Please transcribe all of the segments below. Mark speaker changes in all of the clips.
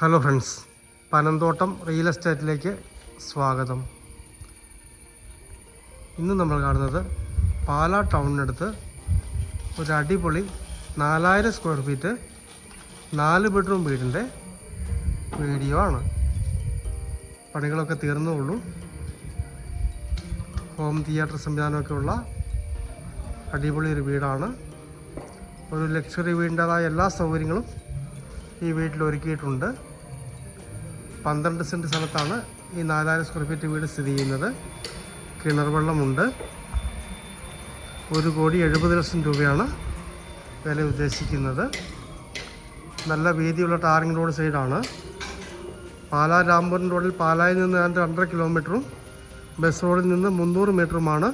Speaker 1: Hello friends Panamthottam real എസ്റ്റേറ്റിലേക്ക് സ്വാഗതം. ഇന്ന് നമ്മൾ കാണുന്നത് പാലാ ടൗണിനടുത്ത് ഒരു അടിപൊളി നാലായിരം സ്ക്വയർ ഫീറ്റ് നാല് ബെഡ്റൂം വീടിന്റെ വീഡിയോ ആണ്. പണികളൊക്കെ തീർന്നുള്ളൂ. ഹോം തിയേറ്റർ സംവിധാനമൊക്കെ ഉള്ള അടിപൊളി ഒരു വീടാണ്. ഒരു ലക്ഷറി വീടിന്റേതായ എല്ലാ സൗകര്യങ്ങളും ഈ വീട്ടിൽ ഒരുക്കിയിട്ടുണ്ട്. പന്ത്രണ്ട് സെന്റ് സ്ഥലത്താണ് ഈ നാലായിരം സ്ക്വയർ ഫീറ്റ് വീട് സ്ഥിതി ചെയ്യുന്നത്. കിണർ വെള്ളമുണ്ട്. ഒരു കോടി എഴുപത് ലക്ഷം രൂപയാണ് വില ഉദ്ദേശിക്കുന്നത്. നല്ല വീതിയുള്ള ടാറിംഗ് റോഡ് സൈഡാണ്. പാലാ രാംപുരം റോഡിൽ പാലായിൽ നിന്ന് ഏതാണ്ട് രണ്ടര കിലോമീറ്ററും ബസ് റോഡിൽ നിന്ന് മുന്നൂറ് മീറ്ററുമാണ്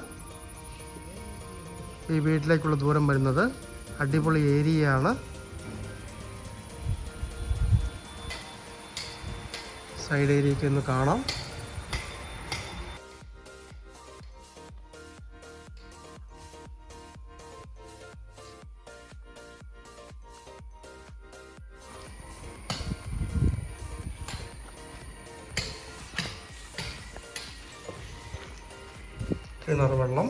Speaker 1: ഈ വീട്ടിലേക്കുള്ള ദൂരം വരുന്നത്. അടിപൊളി ഏരിയയാണ്. സൈഡ് ഏരിയയ്ക്ക് ഒന്ന് കാണാം. കിണർ വെള്ളം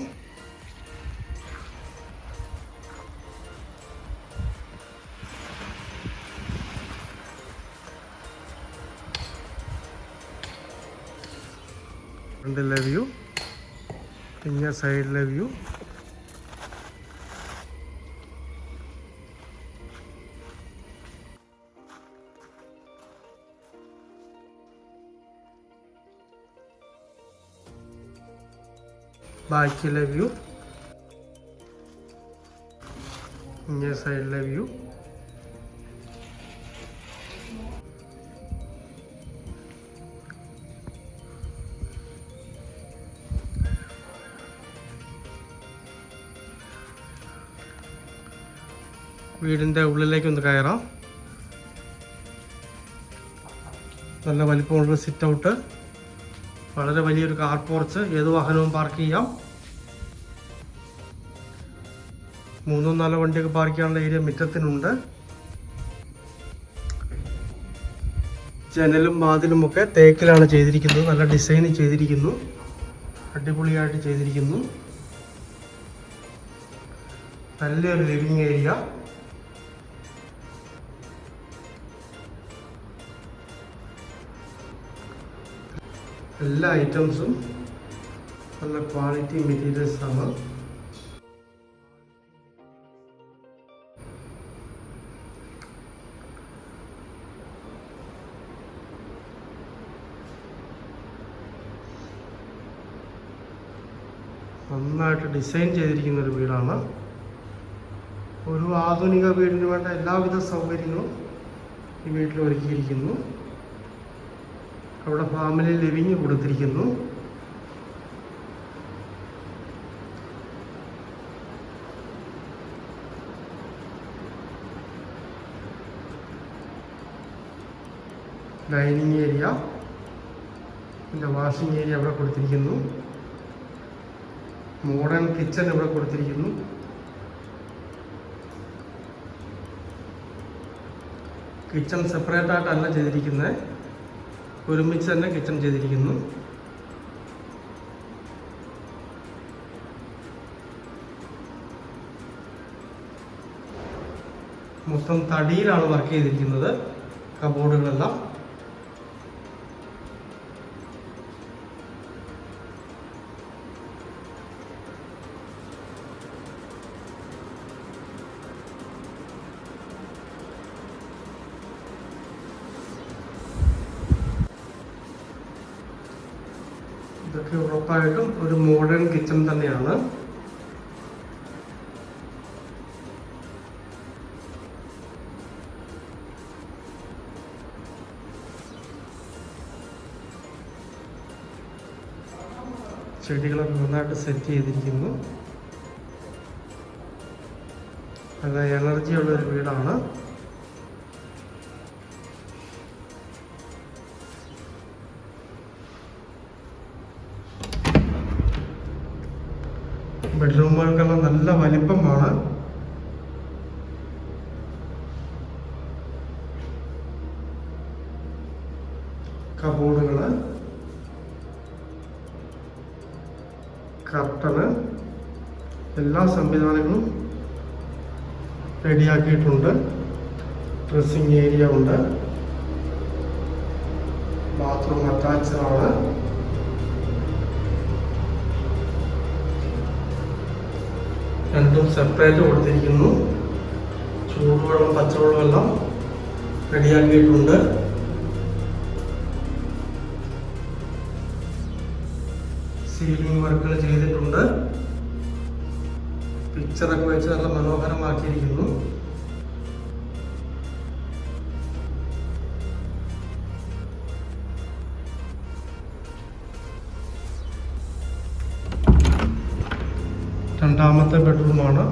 Speaker 1: ഫ്രണ്ടിലെ വ്യൂ പിന്നെ സൈഡിലെ വ്യൂ ബാക്കിലെ വ്യൂ ഇങ്ങനെ സൈഡിലെ വ്യൂ വീടിന്റെ ഉള്ളിലേക്ക് ഒന്ന് കയറാം. നല്ല വലിപ്പമുള്ളൊരു സിറ്റ് ഔട്ട് വളരെ വലിയൊരു കാർ പോർച്ച് ഏത് വാഹനവും പാർക്ക് ചെയ്യാം. മൂന്നോ നാലോ വണ്ടിയൊക്കെ പാർക്ക് ചെയ്യാനുള്ള ഏരിയ മുറ്റത്തിനുണ്ട്. ജനലും വാതിലും ഒക്കെ തേക്കിലാണ് ചെയ്തിരിക്കുന്നത്. നല്ല ഡിസൈൻ ചെയ്തിരിക്കുന്നു. അടിപൊളിയായിട്ട് ചെയ്തിരിക്കുന്നു. നല്ലൊരു ലിവിങ് ഏരിയ. എല്ലാ ഐറ്റംസും നല്ല ക്വാളിറ്റി മെറ്റീരിയൽസ് ആണ്. നന്നായിട്ട് ഡിസൈൻ ചെയ്തിരിക്കുന്ന ഒരു വീടാണ്. ഒരു ആധുനിക വീടിന് വേണ്ട എല്ലാവിധ സൗകര്യങ്ങളും ഈ വീട്ടിൽ ഒരുക്കിയിരിക്കുന്നു. അവിടെ ഫാമിലി ലിവിങ് കൊടുത്തിരിക്കുന്നു. Dining area. പിന്നെ വാഷിംഗ് ഏരിയ അവിടെ കൊടുത്തിരിക്കുന്നു. മോഡേൺ കിച്ചൺ ഇവിടെ കൊടുത്തിരിക്കുന്നു. കിച്ചൺ സെപ്പറേറ്റ് ആയിട്ടല്ല ചെയ്തിരിക്കുന്നത്. ഒരുമിച്ച് തന്നെ കിച്ചൺ ചെയ്തിരിക്കുന്നു. മൊത്തം തടിയിലാണ് വർക്ക് ചെയ്തിരിക്കുന്നത്. കബോർഡുകളെല്ലാം ഇതൊക്കെ ഉറപ്പായിട്ടും ഒരു മോഡേൺ കിച്ചൺ തന്നെയാണ്. ചെടികളൊക്കെ നന്നായിട്ട് സെറ്റ് ചെയ്തിരിക്കുന്നു. നല്ല എനർജിയുള്ള ഉള്ളൊരു വീടാണ്. ബെഡ്റൂമുകൾക്കെല്ലാം നല്ല വലിപ്പമാണ്. കബോർഡുകൾ കർട്ടന് എല്ലാ സംവിധാനങ്ങളും റെഡിയാക്കിയിട്ടുണ്ട്. ഡ്രസ്സിങ് ഏരിയ ഉണ്ട്. ബാത്റൂം അറ്റാച്ച്ഡ് ആണ്. രണ്ടും സെപ്പറേറ്റ് കൊടുത്തിരിക്കുന്നു. ചൂടുവെള്ളം പച്ചവെള്ളം എല്ലാം റെഡിയാക്കിയിട്ടുണ്ട്. സീലിംഗ് വർക്കുകൾ ചെയ്തിട്ടുണ്ട്. പിക്ചറൊക്കെ വെച്ച് നല്ല മനോഹരമാക്കിയിരിക്കുന്നു. രണ്ടാമത്തെ ബെഡ്റൂമാണ്.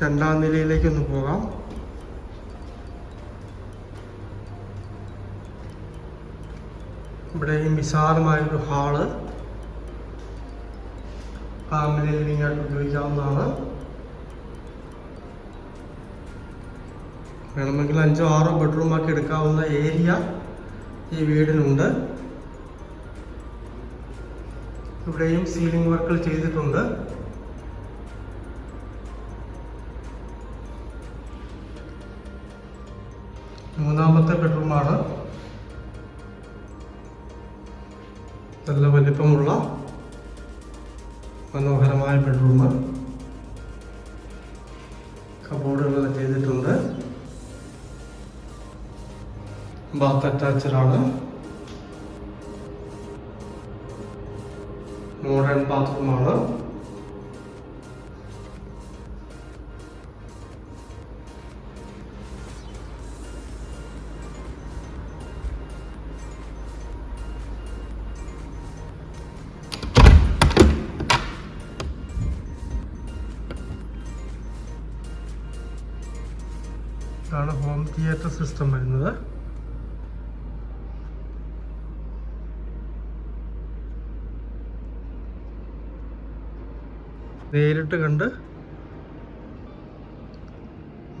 Speaker 1: രണ്ടാം നിലയിലേക്ക് ഒന്ന് പോകാം ഇവിടെയും വിശാലമായൊരു ഹാൾ. ഫാമിലി ലിവിംഗ് ആയിട്ട് ഉപയോഗിക്കാവുന്നതാണ്. വേണമെങ്കിൽ അഞ്ചോ ആറോ ബെഡ്റൂം ആക്കി എടുക്കാവുന്ന ഏരിയ ഈ വീടിനുണ്ട്. ഇവിടെയും സീലിംഗ് വർക്കുകൾ ചെയ്തിട്ടുണ്ട്. നല്ല വലിപ്പമുള്ള മനോഹരമായ ബെഡ്റൂം കബോർഡുകളൊക്കെ ചെയ്തിട്ടുണ്ട്. ബാത്ത് അറ്റാച്ച്ഡ് ആണ്. മോഡേൺ ബാത്റൂമാണ് തിയേറ്റർ സിസ്റ്റം വരുന്നത്. നേരിട്ട് കണ്ട്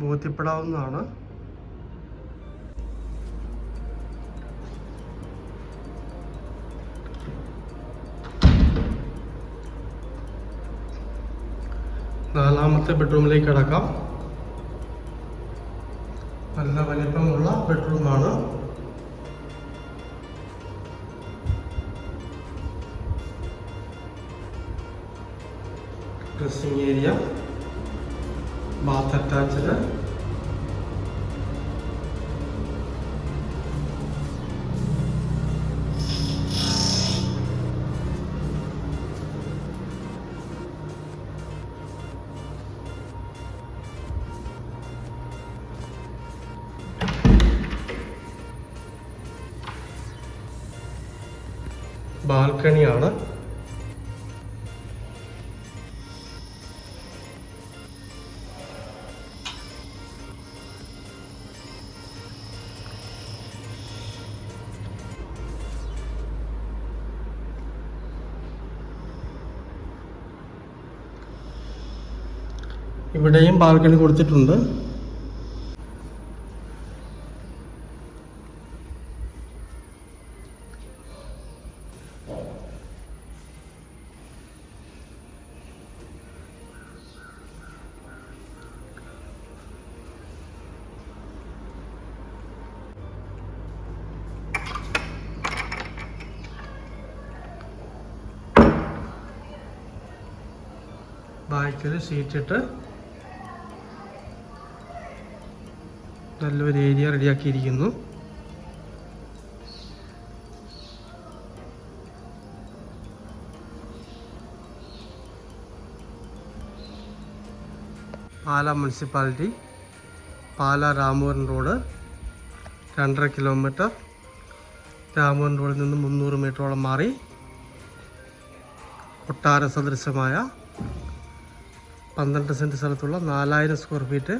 Speaker 1: ബോധ്യപ്പെടാവുന്നതാണ്. നാലാമത്തെ ബെഡ്റൂമിലേക്ക് കടക്കാം. നല്ല വലിപ്പമുള്ള ബെഡ്റൂമാണ് ഡ്രസ്സിംഗ് ഏരിയ ബാത്ത് അറ്റാച്ച്ഡ് ബാൽക്കണിയാണ്. ഇവിടെയും ബാൽക്കണി കൊടുത്തിട്ടുണ്ട്. ബാക്കിൽ സീറ്റിട്ട് നല്ലൊരു ഏരിയ റെഡിയാക്കിയിരിക്കുന്നു. പാല മുനിസിപ്പാലിറ്റി പാല രാമൂരൻ റോഡ് രണ്ടര കിലോമീറ്റർ. രാമൂരൻ റോഡിൽ നിന്ന് മുന്നൂറ് മീറ്ററോളം മാറി കൊട്ടാര സദൃശമായ പന്ത്രണ്ട് സെന്റ് സ്ഥലത്തുള്ള നാലായിരം സ്ക്വയർ ഫീറ്റ്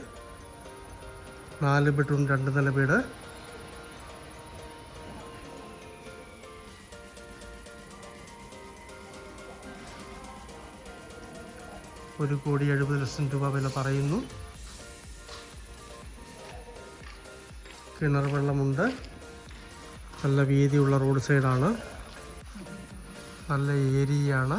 Speaker 1: നാല് ബെഡ്റൂം രണ്ട് നില വീട്. ഒരു കോടി എഴുപത് ലക്ഷം രൂപ വില പറയുന്നു. കിണർ വെള്ളമുണ്ട്. നല്ല വീതിയുള്ള റോഡ് സൈഡാണ്. നല്ല ഏരിയയാണ്.